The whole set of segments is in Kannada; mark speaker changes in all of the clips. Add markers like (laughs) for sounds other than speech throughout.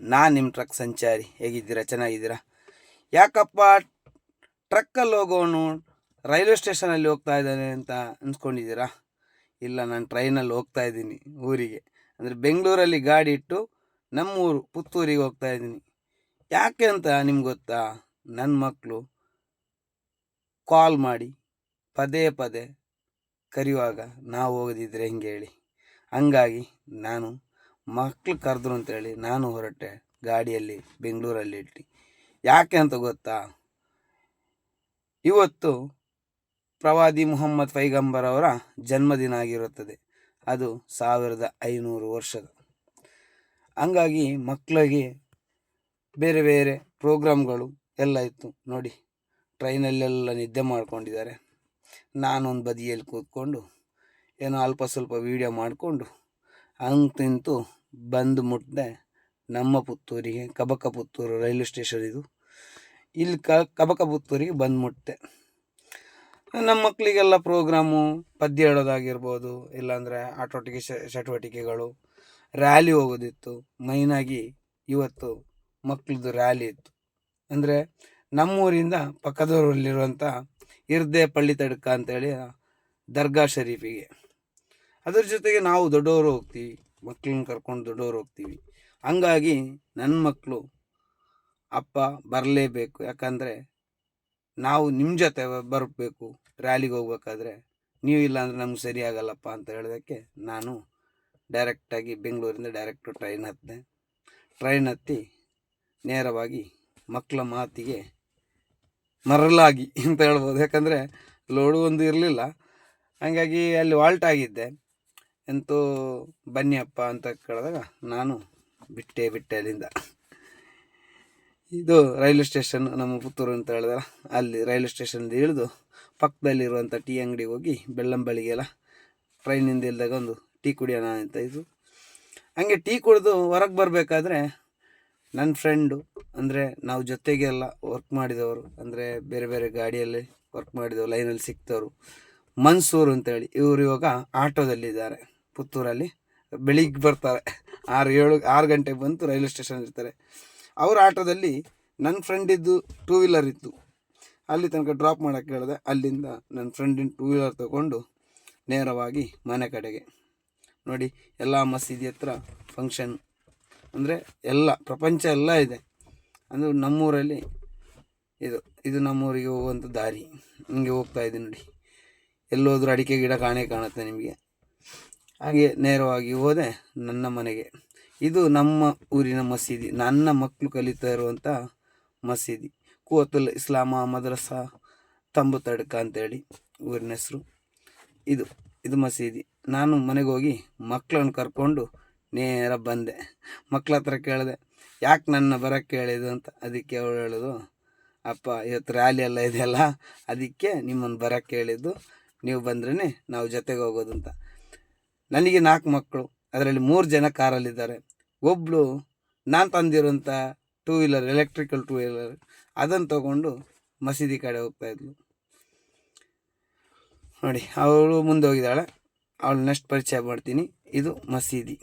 Speaker 1: ನಾನು ನಿಮ್ಮ ಟ್ರಕ್ ಸಂಚಾರಿ, ಹೇಗಿದ್ದೀರಾ? ಚೆನ್ನಾಗಿದ್ದೀರಾ? ಯಾಕಪ್ಪ ಟ್ರಕ್ಕಲ್ಲಿ ಹೋಗೋನು ರೈಲ್ವೆ ಸ್ಟೇಷನಲ್ಲಿ ಹೋಗ್ತಾ ಇದ್ದಾನೆ ಅಂತ ಅನ್ಸ್ಕೊಂಡಿದ್ದೀರಾ? ಇಲ್ಲ, ನಾನು ಟ್ರೈನಲ್ಲಿ ಹೋಗ್ತಾ ಇದ್ದೀನಿ ಊರಿಗೆ. ಅಂದರೆ ಬೆಂಗಳೂರಲ್ಲಿ ಗಾಡಿ ಇಟ್ಟು ನಮ್ಮೂರು, ಪುತ್ತೂರಿಗೆ ಹೋಗ್ತಾ ಇದ್ದೀನಿ. ಯಾಕೆ ಅಂತ ನಿಮ್ಗೆ ಗೊತ್ತಾ? ನನ್ನ ಮಕ್ಕಳು ಕಾಲ್ ಮಾಡಿ ಪದೇ ಪದೇ ಕರೆಯುವಾಗ ನಾವು ಹೋಗದಿದ್ರೆ ಹೆಂಗೆ ಹೇಳಿ? ಹಂಗಾಗಿ ನಾನು ಮಕ್ಳು ಕರೆದ್ರು ಅಂತೇಳಿ ನಾನು ಹೊರಟೆ ಗಾಡಿಯಲ್ಲಿ, ಬೆಂಗಳೂರಲ್ಲಿ ಇಟ್ಟು. ಯಾಕೆ ಅಂತ ಗೊತ್ತಾ? ಇವತ್ತು ಪ್ರವಾದಿ ಮುಹಮ್ಮದ್ ಪೈಗಂಬರ್ ಅವರ ಜನ್ಮದಿನ ಆಗಿರುತ್ತದೆ. ಅದು ಸಾವಿರದ ಐನೂರು ವರ್ಷದ. ಹಂಗಾಗಿ ಮಕ್ಕಳಿಗೆ ಬೇರೆ ಬೇರೆ ಪ್ರೋಗ್ರಾಮ್ಗಳು ಎಲ್ಲ ಇತ್ತು. ನೋಡಿ, ಟ್ರೈನಲ್ಲೆಲ್ಲ ನಿದ್ದೆ ಮಾಡ್ಕೊಂಡಿದ್ದಾರೆ. ನಾನೊಂದು ಬದಿಯಲ್ಲಿ ಕೂತ್ಕೊಂಡು ಏನೋ ಅಲ್ಪ ಸ್ವಲ್ಪ ವೀಡಿಯೋ ಮಾಡಿಕೊಂಡು ಹಂಗೆ ತಿಂತು ಬಂದು ಮುಟ್ಟಿದೆ ನಮ್ಮ ಪುತ್ತೂರಿಗೆ, ಕಬಕ ಪುತ್ತೂರು ರೈಲ್ವೆ ಸ್ಟೇಷನ್ ಇದು. ಇಲ್ಲಿ ಕ, ಕಬಕ ಪುತ್ತೂರಿಗೆ ಬಂದು ಮುಟ್ಟಿದೆ ನಮ್ಮ ಮಕ್ಕಳಿಗೆಲ್ಲ ಪ್ರೋಗ್ರಾಮು ಪದ್ಯ ಹೇಳೋದಾಗಿರ್ಬೋದು, ಇಲ್ಲಾಂದರೆ ಆಟೋಟಿಕೆ ಚಟುವಟಿಕೆಗಳು ರ್ಯಾಲಿ ಹೋಗೋದಿತ್ತು. ಮೈನಾಗಿ ಇವತ್ತು ಮಕ್ಕಳದ್ದು ರ್ಯಾಲಿ ಇತ್ತು. ಅಂದರೆ ನಮ್ಮೂರಿಂದ ಪಕ್ಕದೂರಲ್ಲಿರುವಂಥ ಇರ್ದೆ ಪಳ್ಳಿ ತಡ್ಕ ಅಂತೇಳಿ ದರ್ಗಾ ಶರೀಫಿಗೆ. ಅದ್ರ ಜೊತೆಗೆ ನಾವು ದೊಡ್ಡವರು ಹೋಗ್ತೀವಿ. ಮಕ್ಕಳನ್ನ ಕರ್ಕೊಂಡು ದೊಡ್ಡವ್ರು ಹೋಗ್ತೀವಿ. ಹಂಗಾಗಿ ನನ್ನ ಮಕ್ಕಳು ಅಪ್ಪ ಬರಲೇಬೇಕು. ಯಾಕಂದರೆ ನಾವು ನಿಮ್ಮ ಜೊತೆ ಬರಬೇಕು. ರ್ಯಾಲಿಗೆ ಹೋಗ್ಬೇಕಾದ್ರೆ ನೀವು ಇಲ್ಲಾಂದರೆ ನಮ್ಗೆ ಸರಿಯಾಗಲ್ಲಪ್ಪ ಅಂತ ಹೇಳೋದಕ್ಕೆ ನಾನು ಡೈರೆಕ್ಟಾಗಿ ಬೆಂಗಳೂರಿಂದ ಡೈರೆಕ್ಟು ಟ್ರೈನ್ ಹತ್ತಿದೆ ಟ್ರೈನ್ ಹತ್ತಿ ನೇರವಾಗಿ ಮಕ್ಕಳ ಮಾತಿಗೆ ಮರಲಾಗಿ (laughs) ಅಂತ ಹೇಳ್ಬೋದು. ಯಾಕಂದರೆ ಲೋಡು ಒಂದು ಇರಲಿಲ್ಲ. ಹಾಗಾಗಿ ಅಲ್ಲಿ ವಾಲ್ಟ್ ಆಗಿದ್ದೆ. ಎಂತೂ ಬನ್ನಿಯಪ್ಪ ಅಂತ ಕೇಳಿದಾಗ ನಾನು ಬಿಟ್ಟೆ ಬಿಟ್ಟೆ ಅಲ್ಲಿಂದ. ಇದು ರೈಲ್ವೆ ಸ್ಟೇಷನ್ ನಮ್ಮ ಪುತ್ತೂರು ಅಂತ ಹೇಳಿದ್ರೆ. ಅಲ್ಲಿ ರೈಲ್ವೆ ಸ್ಟೇಷನ್ದು ಇಳಿದು ಪಕ್ಕದಲ್ಲಿರುವಂಥ ಟೀ ಅಂಗಡಿಗೆ ಹೋಗಿ ಬೆಳ್ಳಂಬಳಿಗೆಲ್ಲ ಟ್ರೈನಿಂದ ಇಲ್ದಾಗ ಒಂದು ಟೀ ಕುಡಿಯೋಣ ಅಂತ ಇದು. ಹಂಗೆ ಟೀ ಕುಡಿದು ಹೊರಗೆ ಬರಬೇಕಾದ್ರೆ ನನ್ನ ಫ್ರೆಂಡು, ಅಂದರೆ ನಾವು ಜೊತೆಗೆ ಎಲ್ಲ ವರ್ಕ್ ಮಾಡಿದವರು, ಅಂದರೆ ಬೇರೆ ಬೇರೆ ಗಾಡಿಯಲ್ಲಿ ವರ್ಕ್ ಮಾಡಿದವರು, ಲೈನಲ್ಲಿ ಸಿಕ್ತವರು, ಮನ್ಸೂರು ಅಂತೇಳಿ. ಇವರು ಇವಾಗ ಆಟೋದಲ್ಲಿದ್ದಾರೆ. ಪುತ್ತೂರಲ್ಲಿ ಬೆಳಿಗ್ಗೆ ಬರ್ತಾರೆ. ಆರು ಏಳು, ಆರು ಗಂಟೆಗೆ ಬಂತು ರೈಲ್ವೆ ಸ್ಟೇಷನ್ ಇರ್ತಾರೆ. ಅವ್ರ ಆಟೋದಲ್ಲಿ ನನ್ನ ಫ್ರೆಂಡಿದ್ದು ಟೂ ವೀಲರ್ ಇತ್ತು. ಅಲ್ಲಿ ತನಕ ಡ್ರಾಪ್ ಮಾಡೋಕ್ಕೆ ಹೇಳಿದೆ, ಅಲ್ಲಿಂದ ನನ್ನ ಫ್ರೆಂಡಿನ ಟೂ ವೀಲರ್ ತಗೊಂಡು ನೇರವಾಗಿ ಮನೆ ಕಡೆಗೆ. ನೋಡಿ, ಎಲ್ಲ ಮಸೀದಿ ಹತ್ರ ಫಂಕ್ಷನ್ ಅಂದರೆ ಎಲ್ಲ, ಪ್ರಪಂಚ ಎಲ್ಲ ಇದೆ. ಅಂದರೆ ನಮ್ಮೂರಲ್ಲಿ ಇದು ಇದು ನಮ್ಮೂರಿಗೆ ಹೋಗುವಂಥ ದಾರಿ. ಹಿಂಗೆ ಹೋಗ್ತಾ ಇದ್ದೀನಿ ನೋಡಿ. ಎಲ್ಲೋದ್ರೂ ಅಡಿಕೆ ಗಿಡ ಕಾಣೇ ಕಾಣುತ್ತೆ ನಿಮಗೆ. ಹಾಗೆ ನೇರವಾಗಿ ಹೋದೆ ನನ್ನ ಮನೆಗೆ. ಇದು ನಮ್ಮ ಊರಿನ ಮಸೀದಿ, ನನ್ನ ಮಕ್ಕಳು ಕಲಿತಾ ಇರುವಂಥ ಮಸೀದಿ. ಕೂವತ್ತುಲ್ ಇಸ್ಲಾಮ ಮದ್ರಸಾ ತಂಬು ತಡ್ಕ ಅಂತೇಳಿ ಊರಿನ ಹೆಸರು. ಇದು ಇದು ಮಸೀದಿ. ನಾನು ಮನೆಗೆ ಹೋಗಿ ಮಕ್ಕಳನ್ನು ಕರ್ಕೊಂಡು ನೇರ ಬಂದೆ. ಮಕ್ಳ ಹತ್ರ ಕೇಳಿದೆ, ಯಾಕೆ ನನ್ನ ಬರೋಕ್ಕೆ ಹೇಳಿದ್ದು ಅಂತ. ಅದಕ್ಕೆ ಅವಳು ಹೇಳೋದು, ಅಪ್ಪ, ಇವತ್ತು ರ್ಯಾಲಿ ಎಲ್ಲ ಇದೆಯಲ್ಲ, ಅದಕ್ಕೆ ನಿಮ್ಮನ್ನು ಬರೋಕ್ಕೆ ಹೇಳಿದ್ದು ನೀವು ಬಂದ್ರೇ ನಾವು ಜೊತೆಗೆ ಹೋಗೋದು ಅಂತ. ನನಗೆ ನಾಲ್ಕು ಮಕ್ಕಳು, ಅದರಲ್ಲಿ ಮೂರು ಜನ ಕಾರಲ್ಲಿದ್ದಾರೆ. ಒಬ್ಬಳು ನಾನು ತಂದಿರೋಂಥ two wheeler electrical two wheeler ಅದನ್ನು ತಗೊಂಡು ಮಸೀದಿ ಕಡೆ ಹೋಗ್ತಾ ಇದ್ಲು. ನೋಡಿ, ಅವಳು ಮುಂದೆ ಹೋಗಿದ್ದಾಳೆ. ಅವಳು ನೆಕ್ಸ್ಟ್ ಪರಿಚಯ ಮಾಡ್ತೀನಿ. ಇದು ಮಸೀದಿ.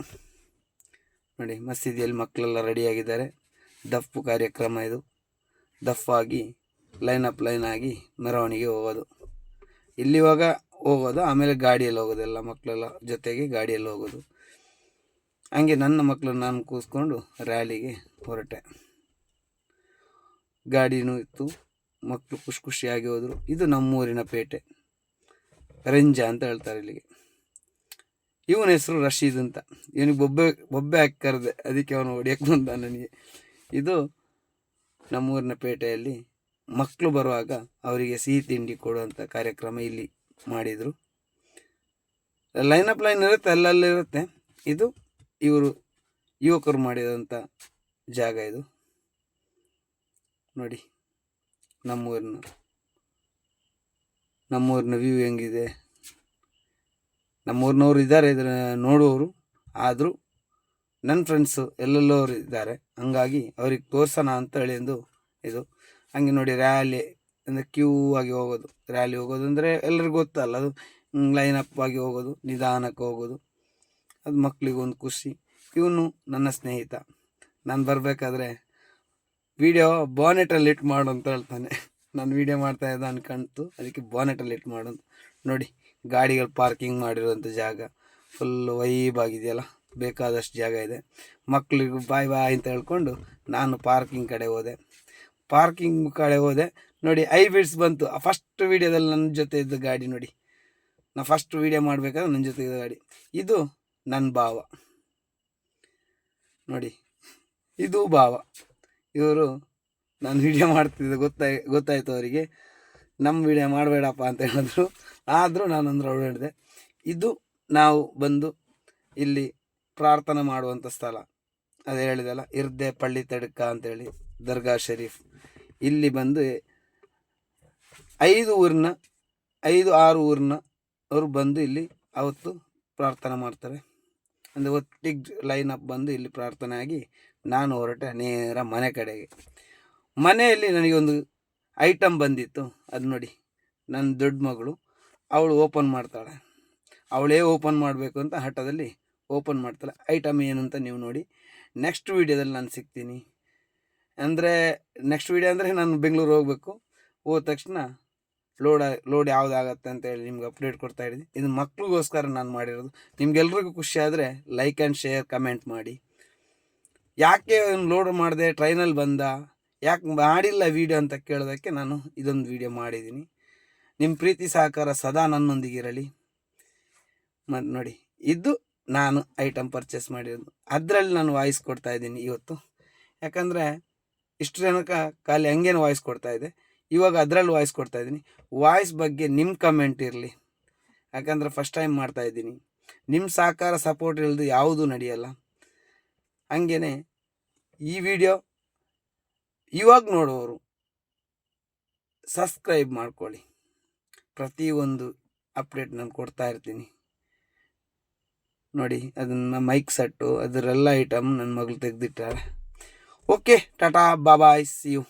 Speaker 1: ನೋಡಿ, ಮಸೀದಿಯಲ್ಲಿ ಮಕ್ಕಳೆಲ್ಲ ರೆಡಿಯಾಗಿದ್ದಾರೆ ದಫ್ಫು ಕಾರ್ಯಕ್ರಮ ಇದು. ದಫ್ಫಾಗಿ ಲೈನ್ ಅಪ್ ಲೈನ್ ಆಗಿ ಮೆರವಣಿಗೆ ಹೋಗೋದು. ಇಲ್ಲಿವಾಗ ಹೋಗೋದು, ಆಮೇಲೆ ಗಾಡಿಯಲ್ಲಿ ಹೋಗೋದು, ಎಲ್ಲ ಮಕ್ಕಳೆಲ್ಲ ಜೊತೆಗೆ ಗಾಡಿಯಲ್ಲಿ ಹೋಗೋದು. ಹಂಗೆ ನನ್ನ ಮಕ್ಕಳು ನಾನು ಕೂಸ್ಕೊಂಡು ರ್ಯಾಲಿಗೆ ಹೊರಟೆ. ಗಾಡಿನೂ ಇತ್ತು ಮಕ್ಕಳು ಖುಷಿ ಖುಷಿಯಾಗಿ ಹೋದರು. ಇದು ನಮ್ಮೂರಿನ ಪೇಟೆ. ರಂಜ ಅಂತ ಹೇಳ್ತಾರೆ ಇಲ್ಲಿಗೆ. ಇವನ ಹೆಸರು ರಶೀದ್ ಅಂತ. ಇವನಿಗೆ ಬೊಬ್ಬೆ ಬೊಬ್ಬೆ ಹಾಕಿ ಕರೆದೆ ಅದಕ್ಕೆ ಅವನು ಹೊಡಿಯಕ್ಕೆ ಬಂದ ನನಗೆ. ಇದು ನಮ್ಮೂರಿನ ಪೇಟೆಯಲ್ಲಿ ಮಕ್ಕಳು ಬರುವಾಗ ಅವರಿಗೆ ಸಿಹಿ ತಿಂಡಿ ಕೊಡುವಂಥ ಕಾರ್ಯಕ್ರಮ ಇಲ್ಲಿ ಮಾಡಿದರು. ಲೈನ್ ಅಪ್ ಲೈನ್ ಇರುತ್ತೆ, ಅಲ್ಲಲ್ಲಿ ಇರುತ್ತೆ. ಇದು ಇವರು, ಯುವಕರು ಮಾಡಿದಂಥ ಜಾಗ ಇದು. ನೋಡಿ, ನಮ್ಮೂರಿನ ನಮ್ಮೂರಿನ ವ್ಯೂ ಹೆಂಗಿದೆ. ನಮ್ಮೂರಿನವ್ರು ಇದ್ದಾರೆ ಇದರ ನೋಡುವವರು. ಆದರೂ ನನ್ನ ಫ್ರೆಂಡ್ಸು ಎಲ್ಲೆಲ್ಲೋರು ಇದ್ದಾರೆ. ಹಂಗಾಗಿ ಅವ್ರಿಗೆ ತೋರ್ಸೋಣ ಅಂತ ಹೇಳಿ ಒಂದು ಇದು. ಹಂಗೆ ನೋಡಿ ರ್ಯಾಲಿ ಅಂದರೆ ಕ್ಯೂ ಆಗಿ ಹೋಗೋದು ರ್ಯಾಲಿ ಹೋಗೋದು ಅಂದರೆ ಎಲ್ಲರಿಗೂ ಗೊತ್ತಲ್ಲ, ಅದು ಲೈನ್ ಅಪ್ ಆಗಿ ಹೋಗೋದು, ನಿಧಾನಕ್ಕೆ ಹೋಗೋದು. ಅದು ಮಕ್ಕಳಿಗೊಂದು ಖುಷಿ. ಇವನು ನನ್ನ ಸ್ನೇಹಿತ. ನಾನು ಬರಬೇಕಾದ್ರೆ ವಿಡಿಯೋ ಬಾನೆಟಲ್ಲಿ ಇಟ್ ಮಾಡು ಅಂತ ಹೇಳ್ತಾನೆ. ನಾನು ವಿಡಿಯೋ ಮಾಡ್ತಾ ಇದ್ದ ಅನ್ಕಂತು ಅದಕ್ಕೆ ಬಾನೆಟಲ್ಲಿ ಇಟ್ ಮಾಡು ಅಂತ. ನೋಡಿ, ಗಾಡಿಗಳು ಪಾರ್ಕಿಂಗ್ ಮಾಡಿರುವಂಥ ಜಾಗ. ಫುಲ್ ವೈಬ್ ಆಗಿದೆಯಲ್ಲ, ಬೇಕಾದಷ್ಟು ಜಾಗ ಇದೆ. ಮಕ್ಕಳಿಗೂ ಬಾಯ್ ಬಾಯ್ ಅಂತ ಹೇಳ್ಕೊಂಡು ನಾನು ಪಾರ್ಕಿಂಗ್ ಕಡೆ ಹೋದೆ. ಪಾರ್ಕಿಂಗ್ ಕಡೆ ಹೋದೆ. ನೋಡಿ ಐ ಬಿಡ್ಸ್ ಬಂತು ಫಸ್ಟ್ ವೀಡಿಯೋದಲ್ಲಿ ನನ್ನ ಜೊತೆ ಇದ್ದ ಗಾಡಿ ನೋಡಿ. ನಾ ಫಸ್ಟ್ ವೀಡಿಯೋ ಮಾಡಬೇಕಾದ್ರೆ ನನ್ನ ಜೊತೆ ಇದ್ದ ಗಾಡಿ. ಇದು ನನ್ನ ಭಾವ. ನೋಡಿ, ಇದು ಭಾವ. ಇವರು ನಾನು ವೀಡಿಯೋ ಮಾಡ್ತಿದ್ದೆ ಗೊತ್ತಾಯ್, ಗೊತ್ತಾಯ್ತು ಅವರಿಗೆ. ನಮ್ಮ ವಿಡಿಯೋ ಮಾಡಬೇಡಪ್ಪ ಅಂತ ಹೇಳಿದ್ರು. ಆದರೂ ನಾನಂದ್ರೆ ಹೇಳಿದೆ, ಇದು ನಾವು ಬಂದು ಇಲ್ಲಿ ಪ್ರಾರ್ಥನೆ ಮಾಡುವಂಥ ಸ್ಥಳ. ಅದು ಹೇಳಿದಲ್ಲ, ಇರ್ದೆ ಪಳ್ಳಿ ತಡಕ ಅಂತೇಳಿ ದರ್ಗಾ ಶರೀಫ್. ಇಲ್ಲಿ ಬಂದು ಐದು ಊರಿನ, ಐದು ಆರು ಊರಿನ ಅವರು ಬಂದು ಇಲ್ಲಿ ಅವತ್ತು ಪ್ರಾರ್ಥನೆ ಮಾಡ್ತಾರೆ. ಅಂದರೆ ಒಟ್ಟಿಗೆ ಲೈನ್ ಅಪ್ ಬಂದು ಇಲ್ಲಿ ಪ್ರಾರ್ಥನೆ ಆಗಿ ನಾನು ಹೊರಟೆ ನೇರ ಮನೆ ಕಡೆಗೆ. ಮನೆಯಲ್ಲಿ ನನಗೆ ಒಂದು ಐಟಮ್ ಬಂದಿತ್ತು. ಅದು ನೋಡಿ, ನನ್ನ ದೊಡ್ಡ ಮಗಳು, ಅವಳು ಓಪನ್ ಮಾಡ್ತಾಳೆ. ಅವಳೇ ಓಪನ್ ಮಾಡಬೇಕು ಅಂತ ಹಠದಲ್ಲಿ ಓಪನ್ ಮಾಡ್ತಾಳೆ. ಐಟಮ್ ಏನು ಅಂತ ನೀವು ನೋಡಿ ನೆಕ್ಸ್ಟ್ ವೀಡಿಯೋದಲ್ಲಿ ನಾನು ಸಿಗ್ತೀನಿ. ಅಂದರೆ ನೆಕ್ಸ್ಟ್ ವೀಡಿಯೋ ಅಂದರೆ ನಾನು ಬೆಂಗಳೂರು ಹೋಗಬೇಕು. ಹೋದ ತಕ್ಷಣ ಲೋಡ್ ಲೋಡ್ ಯಾವುದಾಗತ್ತೆ ಅಂತ ಹೇಳಿ ನಿಮ್ಗೆ ಅಪ್ಡೇಟ್ ಕೊಡ್ತಾ ಇದ್ದೀನಿ. ಇದು ಮಕ್ಳಿಗೋಸ್ಕರ ನಾನು ಮಾಡಿರೋದು, ನಿಮ್ಗೆಲ್ರಿಗೂ ಖುಷಿ ಆದರೆ ಲೈಕ್ ಆ್ಯಂಡ್ ಶೇರ್ ಕಮೆಂಟ್ ಮಾಡಿ. ಯಾಕೆ ಲೋಡ್ ಮಾಡಿದೆ ಟ್ರೈನಲ್ಲಿ ಬಂದ, ಯಾಕೆ ಮಾಡಿಲ್ಲ ವೀಡಿಯೋ ಅಂತ ಕೇಳೋದಕ್ಕೆ ನಾನು ಇದೊಂದು ವೀಡಿಯೋ ಮಾಡಿದ್ದೀನಿ. ನಿಮ್ಮ ಪ್ರೀತಿ ಸಹಕಾರ ಸದಾ ನನ್ನೊಂದಿಗಿರಲಿ ಮತ್ತು ನೋಡಿ, ಇದು ನಾನು ಐಟಮ್ ಪರ್ಚೇಸ್ ಮಾಡಿರೋದು. ಅದರಲ್ಲಿ ನಾನು ವಾಯ್ಸ್ ಕೊಡ್ತಾ ಇದ್ದೀನಿ ಇವತ್ತು. ಯಾಕಂದರೆ ಇಷ್ಟು ಜನಕ್ಕೆ ಖಾಲಿ ಹಂಗೇನು ವಾಯ್ಸ್ ಕೊಡ್ತಾ ಇದೆ. ಇವಾಗ ಅದರಲ್ಲಿ ವಾಯ್ಸ್ ಕೊಡ್ತಾ ಇದ್ದೀನಿ. ವಾಯ್ಸ್ ಬಗ್ಗೆ ನಿಮ್ಮ ಕಮೆಂಟ್ ಇರಲಿ. ಯಾಕಂದರೆ ಫಸ್ಟ್ ಟೈಮ್ ಮಾಡ್ತಾ ಇದ್ದೀನಿ. ನಿಮ್ಮ ಸಹಕಾರ ಸಪೋರ್ಟ್ ಇಲ್ಲದೆ ಯಾವುದೂ ನಡೆಯಲ್ಲ. ಹಾಗೇನೆ ಈ ವಿಡಿಯೋ ಇವಾಗ ನೋಡುವವರು ಸಬ್ಸ್ಕ್ರೈಬ್ ಮಾಡ್ಕೊಳ್ಳಿ. ಪ್ರತಿಯೊಂದು ಅಪ್ಡೇಟ್ ನಾನು ಕೊಡ್ತಾ ಇರ್ತೀನಿ. ನೋಡಿ, ಅದನ್ನು ಮೈಕ್ ಸೆಟ್ಟು ಅದರೆಲ್ಲ ಐಟಮ್ ನನ್ನ ಮಗಳು ತೆಗೆದಿಟ್ಟಾರೆ ಓಕೆ ಟಾಟಾ ಬಾಬಾಯ್ ಸಿ ಯು